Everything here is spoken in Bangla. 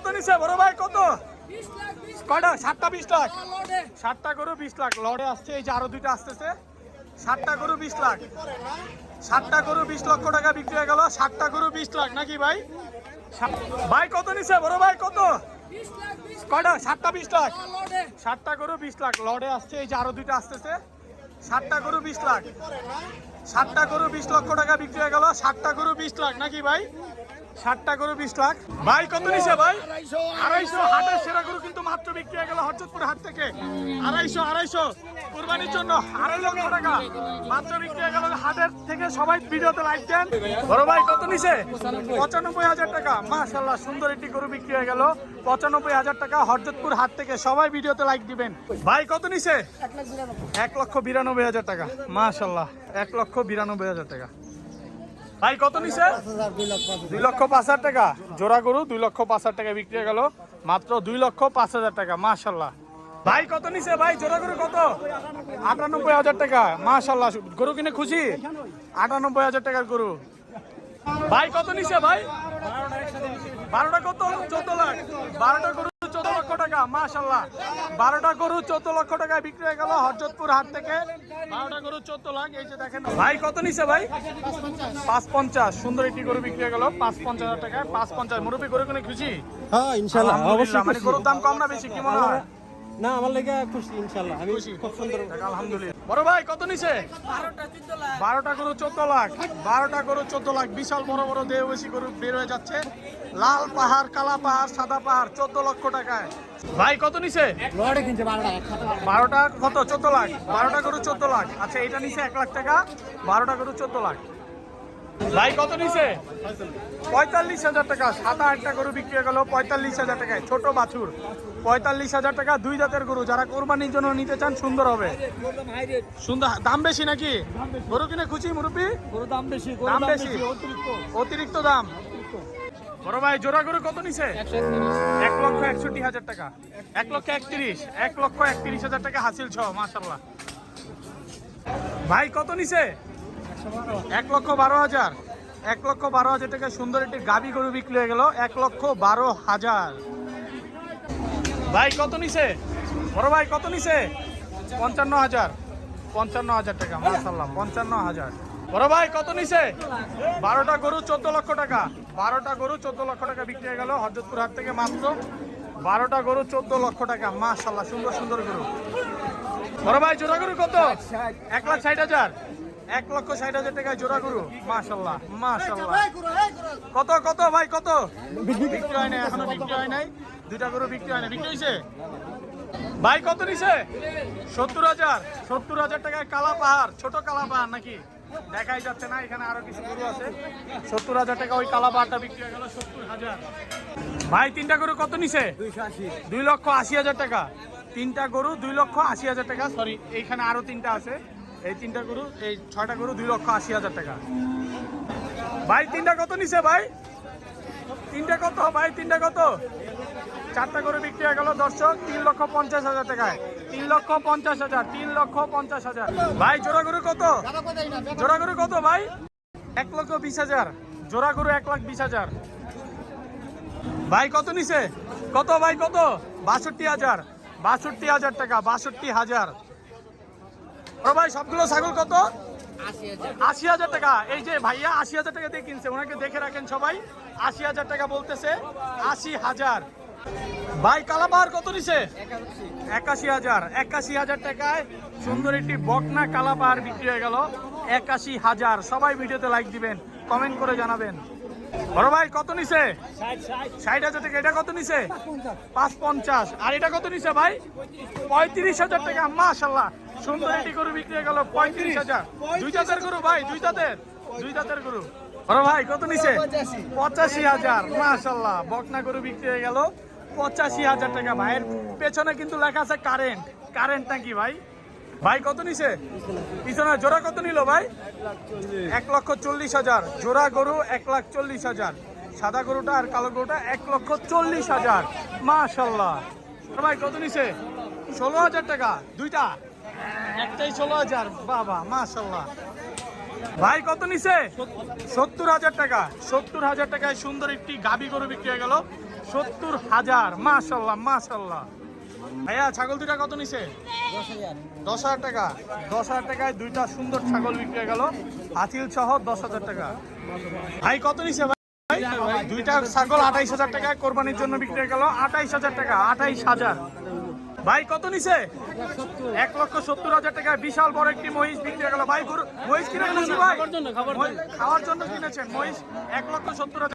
কত নিছে? বড় ভাই, কত? কয়টা? সাতটা, বিশ লাখ। সাতটা গরু, বিশ লাখ। লড়ে আসছে, এই যে আরও দুইটা আসতেছে। সাতটা গরু, বিশ লাখ। সাতটা গরু, বিশ লক্ষ টাকা বিক্রি হয়ে গেল। সাতটা গরু, বিশ লাখ। নাকি ভাই? ভাই, কত নিছে? বড় ভাই, কত? কয়টা? সাতটা, বিশ লাখ। সাতটা গরু, বিশ লাখ। লড়ে আসছে, এই যে আরও দুইটা আসতেছে। সাতটা গরু বিশ লাখ। সাতটা গরু বিশ লক্ষ টাকা বিক্রি হয়ে গেল। সাতটা গরু বিশ লাখ। নাকি ভাই? সাতটা গরু বিশ লাখ। ভাই, কত নিছে ভাই? আড়াইশো, হাটের সেরা গরু কিন্তু মাত্র বিক্রি হয়ে গেল হরচতপুর হাট থেকে। আড়াইশো আড়াইশো। কুরবানির জন্য আড়াই লক্ষ টাকা মাত্র বিক্রি হয়ে গেল হাটের থেকে। সবাই ভিডিওতে লাইক দেন। বড় ভাই, কত নিছে? পঁচানব্বই হাজার টাকা। মাশাল্লাহ সুন্দর একটি গরু বিক্রি হয়ে গেল। পঁচানব্বই হাজার টাকা হরজতপুর হাট থেকে। সবাই ভিডিওতে লাইক দিবেন। ভাই, কত নিছে? এক লক্ষ বিরানব্বই হাজার টাকা। মাশাল্লাহ, এক লক্ষ বিরানব্বই হাজার টাকা। ভাই, কত নিছে? দুই লক্ষ পাঁচ হাজার টাকা। জোড়া গরু দুই লক্ষ পাঁচ হাজার টাকা বিক্রি গেল। মাত্র দুই লক্ষ পাঁচ হাজার টাকা, মাশাল্লাহ। ভাই, কত নিছে? ভাই, জোড়া গরু কত? আটানব্বই হাজার টাকা, মাশাল্লাহ। গরু কিনে খুশি? আটানব্বই হাজার টাকার গরু। ভাই, কত নিছে ভাই? বারোটা কত? চোদ্দ লাখ। বারোটা গরু লক্ষ টাকা মাশাল্লাহ বারোটা গরু চোদ্দ লক্ষ টাকায় বিক্রি হয়ে গেল হরজতপুর হাট থেকে। বারোটা গরু চোদ্দ লাখ এই যে দেখেন ভাই কত নিছে ভাই? পাঁচ পঞ্চাশ। সুন্দর একটি গরু বিক্রি হয়ে গেল পাঁচ পঞ্চাশ হাজার টাকায়। পাঁচ পঞ্চাশ। মুরব্বী গরু কোনো খুশি? হ্যাঁ ইনশাল্লাহ অবশ্যই মানে গরুর দাম কম না বেশি কি মনে হয়? না আমার লেগে খুশি ইনশাল্লাহ। আমি খুব সুন্দর আলহামদুলিল্লাহ। বড় ভাই কত নিছে? বারোটা গরু চোদ্দ লাখ। বারোটা গরু চোদ্দ লাখ। বিশাল বড় বড় দেহবেশি গরু বের হয়ে যাচ্ছে। লাল পাহাড় কালা পাহাড় সাদা পাহাড় চোদ্দ লক্ষ টাকায়। ভাই কত নিছে? বারোটা কত? চোদ্দ লাখ। বারোটা গরু চোদ্দ লাখ। আচ্ছা এটা নিছে এক লাখ টাকা। বারোটা গরু চোদ্দ লাখ। ভাই কত নিছে? পঁয়তাল্লিশ হাজার টাকা। সাত আটটা গরু বিক্রি হয়ে গেল পঁয়তাল্লিশ হাজার টাকায়। ছোট বাছুর। পঁয়তাল্লিশ হাজার টাকা দুই জাতের গরু। যারা কোরবানির জন্য নিতে চান সুন্দর হবে। সুন্দর দাম বেশি নাকি? গরু কিনে খুশি মুরব্বী? দাম বেশি দাম বেশি। অতিরিক্ত। দাম? বড় ভাই জোড়া গরু কত নিছে? এক লক্ষ একষট্টি হাজার টাকা। এক লক্ষ একত্রিশ এক লক্ষ একত্রিশ হাজার টাকা হাসিল ছ মাসাল্লাহ ভাই কত নিছে? এক লক্ষ বারো হাজার। এক লক্ষ বারো হাজার টাকা সুন্দর একটি গাবি গরু বিক্রি হয়ে গেল। এক লক্ষ বারো হাজার। ভাই, কত নিছে? বড় ভাই, কত নিছে? পঞ্চান্ন হাজার। পঞ্চান্ন হাজার টাকা মাসাল্লাহ পঞ্চান্ন হাজার। বড় ভাই, কত নিছে? বারোটা গরু, চোদ্দ লক্ষ টাকা। বারোটা গরু, চোদ্দ লক্ষ টাকা বিক্রি হয়ে গেল হরজতপুর হাট থেকে মাত্র। বারোটা গরু, চোদ্দ লক্ষ টাকা মাসাল্লাহ সুন্দর সুন্দর গরু। বড় ভাই, জোড়া গরু কত? এক লাখ ষাট হাজার। এক লক্ষ ষাট হাজার টাকায় জোড়া গরু। মাসাল্লাহ মাসাল্লাহ কত কত ভাই কত? বিক্রি হয় নাই এখনও বিক্রি হয় নাই। দুইটা গরু বিক্রি হয় না বিক্রি হয়েছে ভাই কত নিছে? সত্তর হাজার সত্তর হাজার টাকায় কালা পাহাড় ছোট কালা পাহাড় নাকি? দেখাই যাচ্ছে না এখানে আরও কিছু গরু আছে। সত্তর হাজার টাকা ওই কালা পাহাড়টা বিক্রি হয়ে গেল সত্তর হাজার। ভাই তিনটা গরু কত নিছে? দুই লক্ষ আশি হাজার টাকা। তিনটা গরু দুই লক্ষ আশি হাজার টাকা সরি এইখানে আরও তিনটা আছে। এই তিনটা গরু, এই ছয়টা গরু দুই লক্ষ আশি হাজার টাকা। ভাই, তিনটা কত নিছে ভাই? তিনটা কত, ভাই, তিনটা কত? চারটা করে বিক্রি হয়ে গেল, দর্শক, তিন লক্ষ পঞ্চাশ হাজার টাকায়। তিন লক্ষ পঞ্চাশ হাজার, তিন লক্ষ পঞ্চাশ হাজার। ভাই, জোড়া গরু কত? জোড়া গরু কত ভাই? এক লক্ষ বিশ হাজার। জোড়া গরু এক লাখ বিশ হাজার। ভাই, কত নিছে? কত ভাই, কত? বাষট্টি হাজার। বাষট্টি হাজার টাকা, বাষট্টি হাজার। ও ভাই সবগুলো ছাগল কত? আশি হাজার। টাকা। এই যে ভাইয়া আশি হাজার টাকা দিয়ে কিনছে ওনাকে দেখে রাখেন সবাই। আশি হাজার টাকা বলতেছে আশি হাজার। ভাই কালাপাহাড় কত নিছে? একাশি। হাজার। একাশি হাজার টাকায় সুন্দর একটি বকনা কালাপাহাড় বিক্রি হয়ে গেল। একাশি হাজার। সবাই ভিডিওতে লাইক দিবেন কমেন্ট করে জানাবেন। বড় ভাই কত নিছে? ষাট হাজার টাকা এটা কত নিছে? পাঁচ পঞ্চাশ আর এটা কত নিছে ভাই? পঁয়ত্রিশ হাজার টাকা মাশাল্লাহ সুন্দর একটি গরু বিক্রি হয়ে গেল পঁয়ত্রিশ হাজার। দুই জাতের গরু ভাই দুই জাতের দুই জাতের গরু। বড় ভাই কত নিছে? পঁচাশি। হাজার মাশাল্লাহ বকনা গরু বিক্রি হয়ে গেল পঁচাশি হাজার টাকা ভাইয়ের। পেছনে কিন্তু লেখা আছে কারেন্ট। কারেন্ট নাকি ভাই? ভাই, কত নিছে? পিছনে জোড়া কত নিল ভাই? এক লক্ষ চল্লিশ হাজার। জোড়া গরু এক লাখ চল্লিশ হাজার। সাদা গরুটা আর কালো গরুটা এক লক্ষ চল্লিশ হাজার। মাশাল্লাহ ভাই, কত নিছে? ষোলো হাজার টাকা। দুইটা? একটাই ষোলো হাজার। বাবা মাশাল্লাহ ভাই, কত নিছে? সত্তর হাজার টাকা। সত্তর হাজার টাকায় সুন্দর একটি গাবি গরু বিক্রি হয়ে গেল। সত্তর হাজার। মাশাল্লাহ মাশাল্লাহ ভাইয়া ছাগল দুইটা কত নিছে? দশ হাজার টাকা। দশ হাজার টাকায় দুইটা সুন্দর ছাগল বিক্রি হয়ে গেল। হাতিল সহ দশ হাজার টাকা। ভাই কত নিছে ভাই? দুইটা ছাগল আঠাইশ হাজার টাকায় কোরবানির জন্য বিক্রি হয়ে গেল। আঠাইশ হাজার টাকা আঠাইশ হাজার। ভাই কত নিছে? এক লক্ষ সত্তর হাজার টাকায় বিশাল বড় একটি মহিষ বিক্রি গেল। ভাই মহিষ কিনে ভাই? খাওয়ার জন্য কিনেছেন? মহিষ এক লক্ষ সত্তর হাজার